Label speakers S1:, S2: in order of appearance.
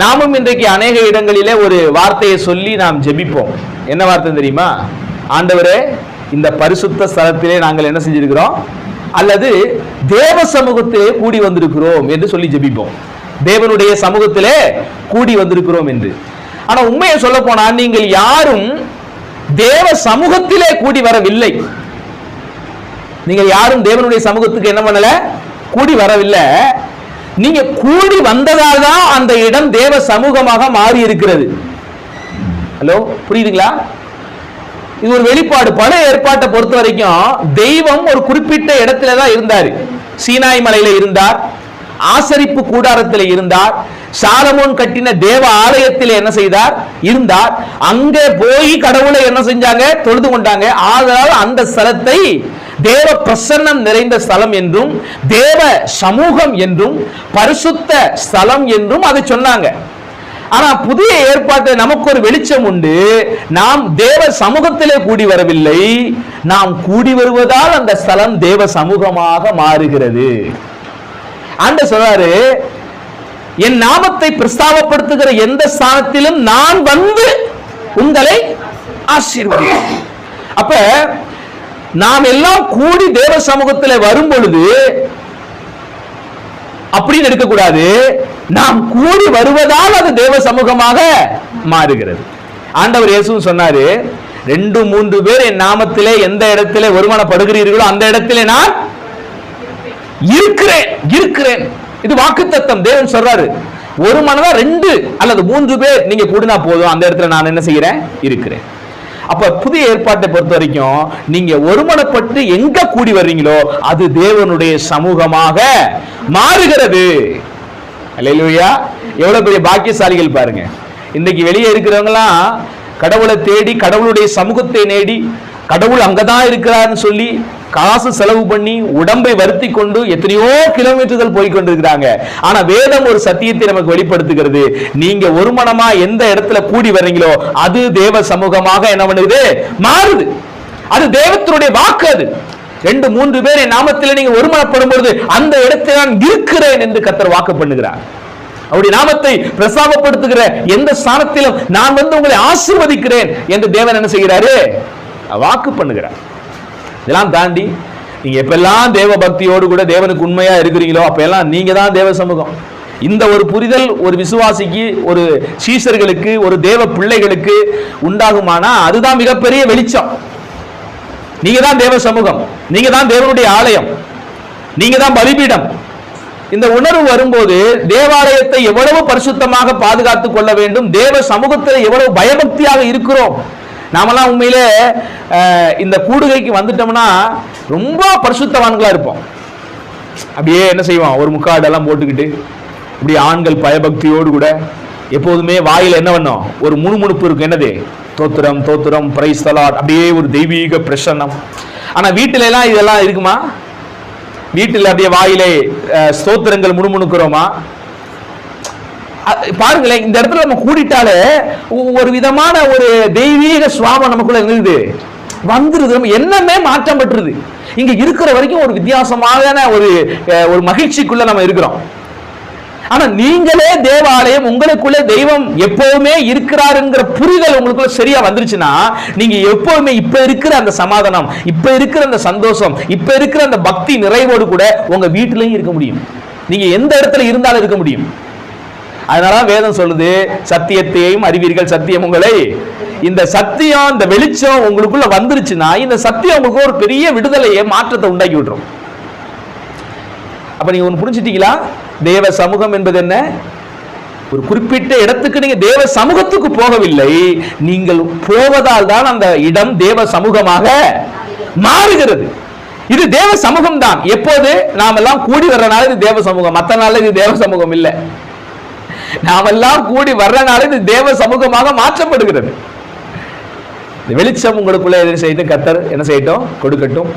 S1: நாமும் இன்றைக்கு அநேக இடங்களிலே ஒரு வார்த்தையை சொல்லி நாம் ஜெபிப்போம். என்ன வார்த்தை தெரியுமா? ஆண்டவரே இந்த பரிசுத்த ஸ்தலத்திலே நாங்கள் என்ன செஞ்சிருக்கிறோம்? அல்லது தேவ சமூகத்திலே கூடி வந்திருக்கிறோம் என்று சொல்லி ஜெபிப்போம். தேவனுடைய சமூகத்திலே கூடி வந்திருக்கிறோம் என்று. ஆனா உண்மையை சொல்ல போனா நீங்கள் யாரும் தேவ சமூகத்திலே கூடி வரவில்லை. நீங்கள் யாரும் தேவனுடைய சமூகத்துக்கு என்ன பண்ணல? கூடி வரவில்லை. நீங்க கூடி வந்ததால் தான் அந்த இடம் தேவ சமூகமாக மாறி இருக்கிறது ஹலோ புரியுதுங்களா? இது ஒரு வெளிப்பாடு. பழைய ஏற்பாட்டை பொறுத்த வரைக்கும் தெய்வம் ஒரு குறிப்பிட்ட இடத்துல தான் இருந்தார். சீனாய் மலையில இருந்தார். ஆசரிப்பு கூடாரத்தில் இருந்தார். சாலமோன் கட்டின தேவ ஆலயத்தில் என்ன செய்தார்? இருந்தார். அங்கே போய் கடவுளை என்ன செஞ்சாங்க? தொழுது கொண்டாங்க. ஆதலால் அந்த ஸ்தலத்தை தேவ பிரசன்னம் நிறைந்த ஸ்தலம் என்றும் தேவ சமூகம் என்றும் பரிசுத்த ஸ்தலம் என்றும் அதை சொன்னாங்க. ஆனா புதிய ஏற்பாட்டில் நமக்கு ஒரு வெளிச்சம் உண்டு. நாம் தேவ சமூகத்திலே கூடி வரவில்லை. நாம் கூடி வருவதால் அந்த ஸ்தலம் தேவ சமூகமாக மாறுகிறது. ஆண்ட சொல்றாரு என் நாமத்தை பிரஸ்தாபப்படுத்துகிற எந்த ஸ்தானத்திலும் நான் வந்து உங்களை ஆசீர்வதி அப்ப நாம் எல்லாம் கூடி தேவ சமூகத்தில் வரும் பொழுது அப்படின்னு எடுக்கக்கூடாது நாம் கூடி வருவதால் அது தேவ சமூகமாக மாறுகிறது. ஆண்டவர் இயேசுவும் சொன்னாரு ரெண்டு மூன்று பேர் என் நாமத்திலே எந்த இடத்திலே ஒருமனப்படுகிறீர்களோ அந்த இடத்திலே நான் இருக்கிறேன் இருக்கிறேன். இது வாக்குத்தத்தம். தேவன் சொல்றாரு ஒரு மனதா ரெண்டு அல்லது மூன்று பேர் நீங்க கூடினா போதும். அந்த இடத்துல நான் என்ன செய்கிறேன் இருக்கிறேன். அப்ப புதிய ஏற்பாட்டை பொறுத்த வரைக்கும் நீங்க ஒருமனப்பட்டு எங்க கூடி வர்றீங்களோ அது தேவனுடைய சமூகமாக மாறுகிறது. அல்லேலூயா. எவ்வளவு பெரிய பாக்கியசாலிகள் பாருங்க. இன்னைக்கு வெளியே இருக்கிறவங்களாம் கடவுளை தேடி கடவுளுடைய சமூகத்தை நேடி கடவுள் அங்கதான் இருக்கிறார்னு சொல்லி காசு செலவு பண்ணி உடம்பை வருத்தி கொண்டு எத்தனையோ கிலோமீட்டர்கள் போய் கொண்டிருக்கிறாங்க ஆனா வேதம் ஒரு சத்தியத்தை நமக்கு வெளிப்படுத்துகிறது. நீங்க ஒரு மனமா எந்த இடத்துல கூடி வர்றீங்களோ அது தேவ சமூகமாக என்ன பண்ணுது? மாறுது. அது தேவத்தினுடைய வாக்கு அது. ரெண்டு மூன்று பேர் என் நாமத்தில் நீங்க ஒருமனப்படும் பொழுது அந்த இடத்தில் நான் இருக்கிறேன் என்று கத்தர் வாக்கு பண்ணுகிறார். அவருடைய நாமத்தை பிரசாபப்படுத்துகிற எந்த ஸ்தானத்திலும் நான் வந்து உங்களை ஆசிர்வதிக்கிறேன் என்று தேவன் என்ன செய்கிறாரு? வாக்கு பண்ணுகிறார். இதெல்லாம் தாண்டி நீங்க எப்பெல்லாம் தேவ பக்தியோடு கூட தேவனுக்கு உண்மையா இருக்கிறீங்களோ அப்பெல்லாம் நீங்க தான் தேவ சமூகம். இந்த ஒரு புரிதல் ஒரு விசுவாசிக்கு ஒரு சீசர்களுக்கு ஒரு தேவ பிள்ளைகளுக்கு உண்டாகுமானா அதுதான் மிகப்பெரிய வெளிச்சம். நீங்க தான் தேவ சமூகம். நீங்க தான் தேவனுடைய ஆலயம். நீங்க தான் பலிபீடம். இந்த உணர்வு வரும்போது தேவாலயத்தை எவ்வளவு பரிசுத்தமாக பாதுகாத்துக் கொள்ள வேண்டும் தேவ சமூகத்தில் எவ்வளவு பயபக்தியாக இருக்கிறோம். நாமெல்லாம் உண்மையிலே இந்த கூடுகைக்கு வந்துட்டோம்னா ரொம்ப பரிசுத்தவான்களாக இருப்போம். அப்படியே என்ன செய்வோம்? ஒரு முக்காடெல்லாம் போட்டுக்கிட்டு இப்படி ஆண்கள் பயபக்தியோடு கூட எப்போதுமே வாயில் என்ன பண்ணோம்? ஒரு முணுமுணுப்பு இருக்கும். என்னது? தோத்திரம் தோத்திரம் பிரைஸ் தலாட் அப்படியே ஒரு தெய்வீக பிரசன்னம். ஆனால் வீட்டில எல்லாம் இதெல்லாம் இருக்குமா? வீட்டில் அப்படியே வாயிலே ஸ்தோத்திரங்கள் முணுமுணுக்கிறோமா? பாருங்களேன் இந்த இடத்துல நம்ம கூடிட்டாலே ஒ- ஒரு விதமான ஒரு தெய்வீக சுவாபம் நமக்குள்ள இருந்தது வந்துருது நம்ம என்னமே மாற்றம் பெற்றுது. இங்க இருக்கிற வரைக்கும் ஒரு வித்தியாசமான ஒரு ஒரு மகிழ்ச்சிக்குள்ள நம்ம இருக்கிறோம். ஆனா நீங்களே தேவாலயம் உங்களுக்குள்ளே தெய்வம் எப்பவுமே இருக்கிறாருங்கிற புரிதல் உங்களுக்குள்ள சரியா வந்துருச்சுன்னா நீங்க எப்பவுமே இப்ப இருக்கிற அந்த சமாதானம் இப்ப இருக்கிற அந்த சந்தோஷம் இப்ப இருக்கிற அந்த பக்தி நிறைவோடு கூட உங்க வீட்டிலையும் இருக்க முடியும். நீங்க எந்த இடத்துல இருந்தாலும் இருக்க முடியும். அதனால வேதம் சொல்லுது சத்தியத்தையும் அறிவீர்கள் சத்தியம் உங்களை. இந்த சத்தியம் இந்த வெளிச்சம் உங்களுக்குள்ள வந்துருச்சுன்னா இந்த சத்தியம் உங்களுக்கு ஒரு பெரிய விடுதலையை மாற்றத்தை உண்டாக்கி விட்டுரும். அப்ப நீங்க ஒன்று புரிஞ்சிட்டீங்களா? தேவ சமூகம் என்பது என்ன? ஒரு குறிப்பிட்ட இடத்துக்கு நீங்க தேவ சமூகத்துக்கு போகவில்லை. நீங்கள் போவதால் தான் அந்த இடம் தேவ சமூகமாக மாறுகிறது. இது தேவ சமூகம் தான் எப்போது? நாம் எல்லாம் கூடி வர்றனால இது தேவ சமூகம். மற்ற நாள் இது தேவ சமூகம் இல்லை. நாமெல்லாம் கூடி வர்றனால இது தேவ சமூகமாக மாற்றப்படுகிறது. இந்த வெளிச்சம் உங்களுக்குள்ள எது செய்து? கத்தர் என்ன செய்யட்டும்? கொடுக்கட்டும்.